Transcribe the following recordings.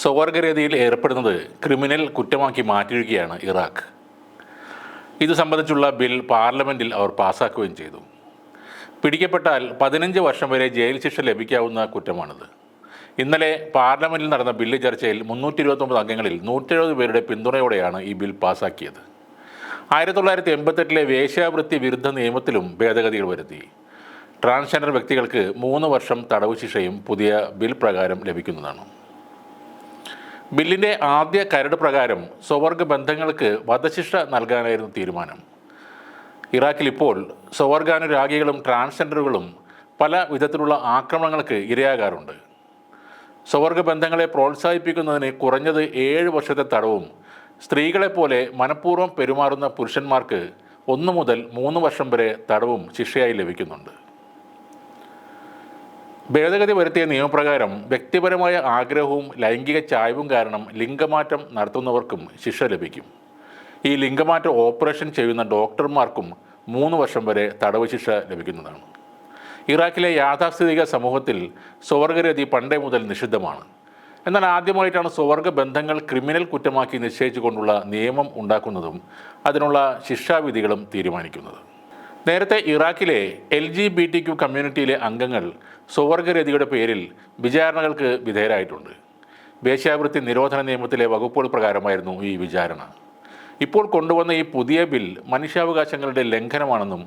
സ്വവർഗരതിയിൽ ഏർപ്പെടുന്നത് ക്രിമിനൽ കുറ്റമാക്കി മാറ്റിയിരിക്കുകയാണ് ഇറാഖ്. ഇത് സംബന്ധിച്ചുള്ള ബിൽ പാർലമെന്റിൽ അവർ പാസ്സാക്കുകയും ചെയ്തു. പിടിക്കപ്പെട്ടാൽ പതിനഞ്ച് വർഷം വരെ ജയിൽ ശിക്ഷ ലഭിക്കാവുന്ന കുറ്റമാണിത്. ഇന്നലെ പാർലമെന്റിൽ നടന്ന ബില്ല് ചർച്ചയിൽ മുന്നൂറ്റി ഇരുപത്തൊമ്പത് അംഗങ്ങളിൽ നൂറ്റെഴുപത് പേരുടെ പിന്തുണയോടെയാണ് ഈ ബിൽ പാസ്സാക്കിയത് ആയിരത്തി തൊള്ളായിരത്തി എൺപത്തെട്ടിലെ വേശ്യാവൃത്തി വിരുദ്ധ നിയമത്തിലും ഭേദഗതികൾ വരുത്തി. ട്രാൻസ്ജെൻഡർ വ്യക്തികൾക്ക് മൂന്ന് വർഷം തടവ് ശിക്ഷയും പുതിയ ബിൽ പ്രകാരം ലഭിക്കുന്നതാണ്. ബില്ലിന്റെ ആദ്യ കരട് പ്രകാരം സ്വവർഗ ബന്ധങ്ങൾക്ക് വധശിക്ഷ നൽകാനായിരുന്നു തീരുമാനം. ഇറാഖിൽ ഇപ്പോൾ സ്വവർഗാനുരാഗികളും ട്രാൻസ്ജെൻഡറുകളും പല വിധത്തിലുള്ള ആക്രമണങ്ങൾക്ക് ഇരയാകാറുണ്ട്. സ്വവർഗ ബന്ധങ്ങളെ പ്രോത്സാഹിപ്പിക്കുന്നതിന് കുറഞ്ഞത് ഏഴ് വർഷത്തെ തടവും സ്ത്രീകളെപ്പോലെ മനഃപൂർവം പെരുമാറുന്ന പുരുഷന്മാർക്ക് ഒന്ന് മുതൽ മൂന്ന് വർഷം വരെ തടവും ശിക്ഷയായി ലഭിക്കുന്നുണ്ട്. ഭേദഗതി വരുത്തിയ നിയമപ്രകാരം വ്യക്തിപരമായ ആഗ്രഹവും ലൈംഗിക ചായവും കാരണം ലിംഗമാറ്റം നടത്തുന്നവർക്കും ശിക്ഷ ലഭിക്കും. ഈ ലിംഗമാറ്റ ഓപ്പറേഷൻ ചെയ്യുന്ന ഡോക്ടർമാർക്കും മൂന്ന് വർഷം വരെ തടവ് ശിക്ഷ ലഭിക്കുന്നതാണ്. ഇറാഖിലെ യാഥാസ്ഥിതിക സമൂഹത്തിൽ സ്വർഗരതി പണ്ടേ മുതൽ നിഷിദ്ധമാണ്. എന്നാൽ ആദ്യമായിട്ടാണ് സ്വർഗ ബന്ധങ്ങൾ ക്രിമിനൽ കുറ്റമാക്കി നിശ്ചയിച്ചുകൊണ്ടുള്ള നിയമം ഉണ്ടാക്കുന്നതും അതിനുള്ള ശിക്ഷാവിധികളും തീരുമാനിക്കുന്നത്. നേരത്തെ ഇറാഖിലെ L G B T Q കമ്മ്യൂണിറ്റിയിലെ അംഗങ്ങൾ സുവർഗരതിയുടെ പേരിൽ വിചാരണകൾക്ക് വിധേയരായിട്ടുണ്ട്. വേശ്യാവൃത്തി നിരോധന നിയമത്തിലെ വകുപ്പുകൾ പ്രകാരമായിരുന്നു ഈ വിചാരണ. ഇപ്പോൾ കൊണ്ടുവന്ന ഈ പുതിയ ബിൽ മനുഷ്യാവകാശങ്ങളുടെ ലംഘനമാണെന്നും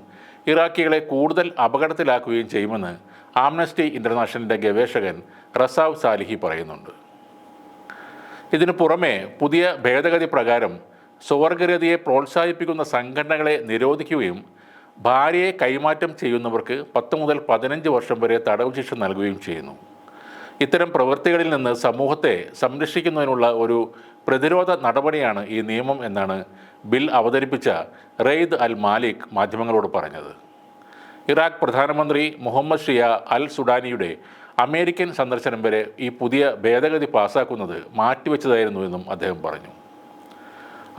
ഇറാഖികളെ കൂടുതൽ അപകടത്തിലാക്കുകയും ചെയ്യുമെന്ന് ആംനസ്റ്റി ഇന്റർനാഷണലിന്റെ ഗവേഷകൻ റസാവ് സാലിഹി പറയുന്നുണ്ട്. ഇതിനു പുറമെ പുതിയ ഭേദഗതി പ്രകാരം സ്വവർഗരതിയെ പ്രോത്സാഹിപ്പിക്കുന്ന സംഘടനകളെ നിരോധിക്കുകയും ഭാര്യയെ കൈമാറ്റം ചെയ്യുന്നവർക്ക് പത്ത് മുതൽ പതിനഞ്ച് വർഷം വരെ തടവ് ശിക്ഷ നൽകുകയും ചെയ്യുന്നു. ഇത്തരം പ്രവൃത്തികളിൽ നിന്ന് സമൂഹത്തെ സംരക്ഷിക്കുന്നതിനുള്ള ഒരു പ്രതിരോധ നടപടിയാണ് ഈ നിയമം എന്നാണ് ബിൽ അവതരിപ്പിച്ച റെയ്ദ് അൽ മാലിക് മാധ്യമങ്ങളോട് പറഞ്ഞത്. ഇറാഖ് പ്രധാനമന്ത്രി മുഹമ്മദ് ഷിയ അൽ സുഡാനിയുടെ അമേരിക്കൻ സന്ദർശനം വരെ ഈ പുതിയ ഭേദഗതി പാസാക്കുന്നത് മാറ്റിവെച്ചതായിരുന്നുവെന്നും അദ്ദേഹം പറഞ്ഞു.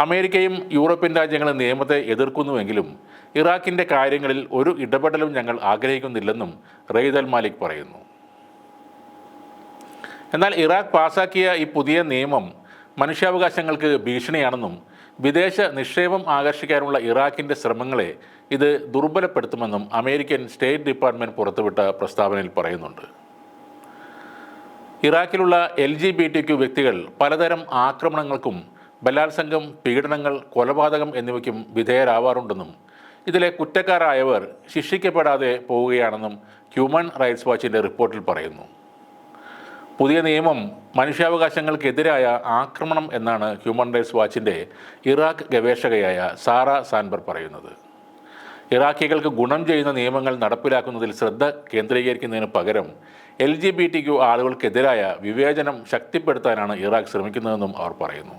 അമേരിക്കയും യൂറോപ്യൻ രാജ്യങ്ങളും നിയമത്തെ എതിർക്കുന്നുവെങ്കിലും ഇറാഖിന്റെ കാര്യങ്ങളിൽ ഒരു ഇടപെടലും ഞങ്ങൾ ആഗ്രഹിക്കുന്നില്ലെന്നും റെയ്ദൽ മാലിക് പറയുന്നു. എന്നാൽ ഇറാഖ് പാസാക്കിയ ഈ പുതിയ നിയമം മനുഷ്യാവകാശങ്ങൾക്ക് ഭീഷണിയാണെന്നും വിദേശ നിക്ഷേപം ആകർഷിക്കാനുള്ള ഇറാഖിന്റെ ശ്രമങ്ങളെ ഇത് ദുർബലപ്പെടുത്തുമെന്നും അമേരിക്കൻ സ്റ്റേറ്റ് ഡിപ്പാർട്ട്മെന്റ് പുറത്തുവിട്ട പ്രസ്താവനയിൽ പറയുന്നുണ്ട്. ഇറാഖിലുള്ള L G B T Q വ്യക്തികൾ പലതരം ആക്രമണങ്ങൾക്കും ബലാത്സംഗം പീഡനങ്ങൾ കൊലപാതകം എന്നിവയ്ക്കും വിധേയരാവാറുണ്ടെന്നും ഇതിലെ കുറ്റക്കാരായവർ ശിക്ഷിക്കപ്പെടാതെ പോവുകയാണെന്നും ഹ്യൂമൻ റൈറ്റ്സ് വാച്ചിന്റെ റിപ്പോർട്ടിൽ പറയുന്നു. പുതിയ നിയമം മനുഷ്യാവകാശങ്ങൾക്കെതിരായ ആക്രമണം എന്നാണ് ഹ്യൂമൻ റൈറ്റ്സ് വാച്ചിന്റെ ഇറാഖ് ഗവേഷകയായ സാറ സാൻബർ പറയുന്നത്. ഇറാഖികൾക്ക് ഗുണം ചെയ്യുന്ന നിയമങ്ങൾ നടപ്പിലാക്കുന്നതിൽ ശ്രദ്ധ കേന്ദ്രീകരിക്കുന്നതിന് പകരം L G B T Q ആളുകൾക്കെതിരായ വിവേചനം ശക്തിപ്പെടുത്താനാണ് ഇറാഖ് ശ്രമിക്കുന്നതെന്നും അവർ പറയുന്നു.